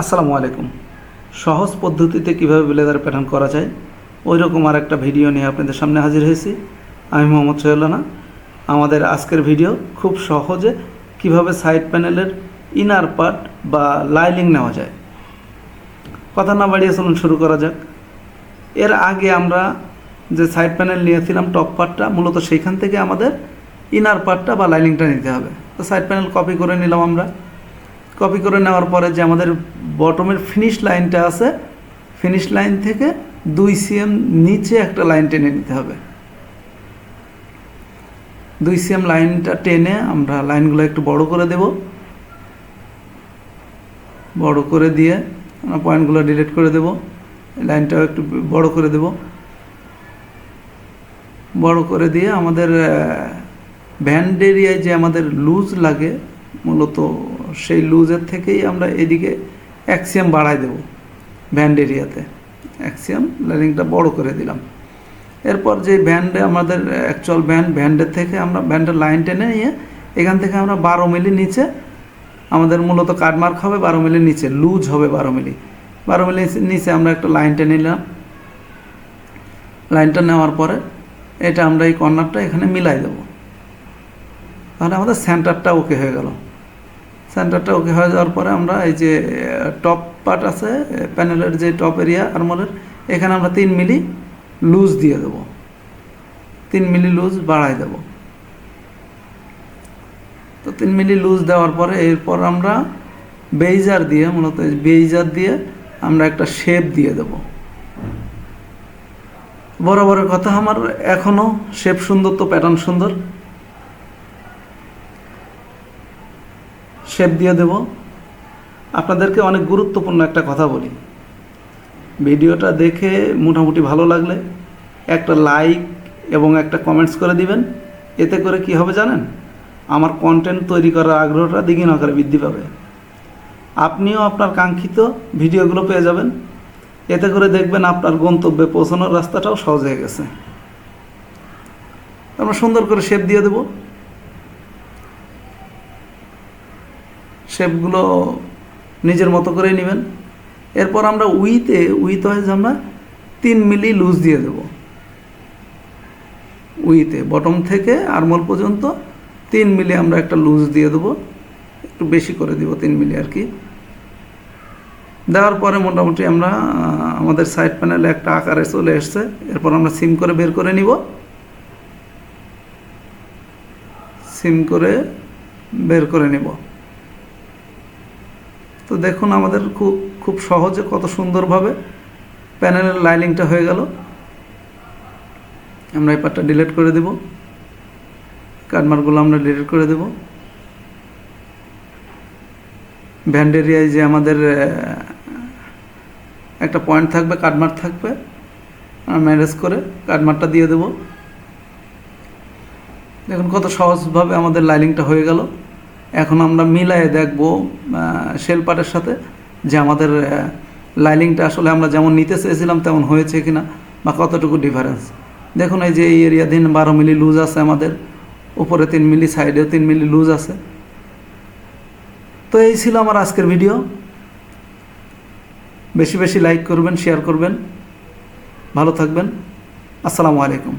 আসসালামু আলাইকুম। সহজ পদ্ধতিতে কীভাবে ব্লেজার প্যাটার্ন করা যায় ওই রকম আর একটা ভিডিও নিয়ে আপনাদের সামনে হাজির হয়েছি। আমি মোহাম্মদ সোহেলানা আমাদের আজকের ভিডিও খুব সহজে কীভাবে সাইড প্যানেলের ইনার পার্ট বা লাইলিং নেওয়া যায়। কথা না বাড়িয়ে চলুন শুরু করা যাক। এর আগে আমরা যে সাইড প্যানেল নিয়েছিলাম, টপ পার্টটা, মূলত সেইখান থেকে আমাদের ইনার পার্টটা বা লাইলিংটা নিতে হবে। তো সাইড প্যানেল কপি করে নিলাম আমরা। কপি করে নেওয়ার পরে যে আমাদের বটমের ফিনিশ লাইনটা আছে। ফিনিশ লাইন থেকে দুই সিএম নিচে একটা লাইন টেনে নিতে হবে। দুই সিএম লাইনটা টেনে আমরা লাইনগুলো একটু বড় করে দেব। বড় করে দিয়ে আমরা পয়েন্টগুলো ডিলিট করে দেব। লাইনটাও একটু বড় করে দেব। বড় করে দিয়ে আমাদের ভ্যান্ড এরিয়ায় যে আমাদের লুজ লাগে, মূলত সেই লুজের থেকেই আমরা এদিকে অ্যাক্সিয়াম বাড়াই দেব ভ্যান্ড এরিয়াতে। অ্যাক্সিয়াম লাইনিংটা বড় করে দিলাম। এরপর যে ব্যান্ডে আমাদের অ্যাকচুয়াল ব্যান্ড ব্যান্ডের থেকে আমরা ব্যান্ডের লাইন টেনে নিয়ে এখান থেকে আমরা বারো মিলি নিচে আমাদের মূলত কাটমার্ক হবে বারো মিলি নিচে লুজ হবে বারো মিলি। বারো মিলি নিচে আমরা একটা লাইন টেনে নিলাম। লাইনটা নেওয়ার পরে এটা আমরা এই কর্নারটা এখানে মিলাই দেবো। তাহলে আমাদের সেন্টারটা ওকে হয়ে গেল। সেন্টারটা ওকে হয়ে যাওয়ার পরে আমরা এই যে টপ পার্ট আছে প্যানেলের যে টপ এরিয়া আরমোলের এখানে আমরা তিন মিলি লুজ দিয়ে দেবো। তিন মিলি লুজ বাড়াই দেব। তো তিন মিলি লুজ দেওয়ার পরে এরপর আমরা বেইজার দিয়ে, মূলত বেইজার দিয়ে আমরা একটা শেপ দিয়ে দেব। বরাবরের কথা, আমার এখনও শেপ সুন্দর তো প্যাটার্ন সুন্দর। শেপ দিয়ে দেব। আপনাদেরকে অনেক গুরুত্বপূর্ণ একটা কথা বলি। ভিডিওটা দেখে মোটামুটি ভালো লাগলে একটা লাইক এবং একটা কমেন্টস করে দিবেন। এতে করে কি হবে জানেন? আমার কন্টেন্ট তৈরি করার আগ্রহটা দ্বিগুণ আকারে বৃদ্ধি পাবে। আপনিও আপনার কাঙ্ক্ষিত ভিডিওগুলো পেয়ে যাবেন। এতে করে দেখবেন আপনার গন্তব্যে পৌঁছানোর রাস্তাটাও সহজ হয়ে গেছে। আমরা সুন্দর করে শেপ দিয়ে দেবো। শেপগুলো নিজের মতো করেই নেবেন। এরপর আমরা উইতে উইথ ওয়াইজ আমরা তিন মিলি লুজ দিয়ে দেব। উইতে বটম থেকে আরমল পর্যন্ত তিন মিলি আমরা একটা লুজ দিয়ে দেবো। একটু বেশি করে দিব, তিন মিলি আর কি। দেওয়ার পরে মোটামুটি আমরা আমাদের সাইড প্যানেলে একটা আকারে চলে এসছে। এরপর আমরা সিম করে বের করে নিব। সিম করে বের করে নিব। তো দেখুন আমাদের খুব খুব সহজে কত সুন্দরভাবে প্যানেলের লাইনিংটা হয়ে গেল। আমরা এই পার্টটা ডিলিট করে দেব। কাটমারগুলো আমরা ডিলিট করে দেব। ভ্যান্ড এরিয়ায় যে আমাদের একটা পয়েন্ট থাকবে, কাটমার থাকবে ম্যানেজ করে কাটমারটা দিয়ে দেব। দেখুন কত সহজভাবে আমাদের লাইনিংটা হয়ে গেল। এখন আমরা মিলায়ে দেখব শেল পার্টের সাথে যে আমাদের লাইনিংটা আসলে আমরা যেমন নিতে চেয়েছিলাম তেমন হয়েছে কি না বা কতটুকু ডিফারেন্স দেখুন, এই যে এই এরিয়া দিন বারো মিলি লুজ আছে আমাদের, উপরে তিন মিলি সাইডেও তিন মিলি লুজ আছে। তো এই ছিল আমার আজকের ভিডিও বেশি বেশি লাইক করবেন শেয়ার করবেন। ভালো থাকবেন। আসসালামু আলাইকুম।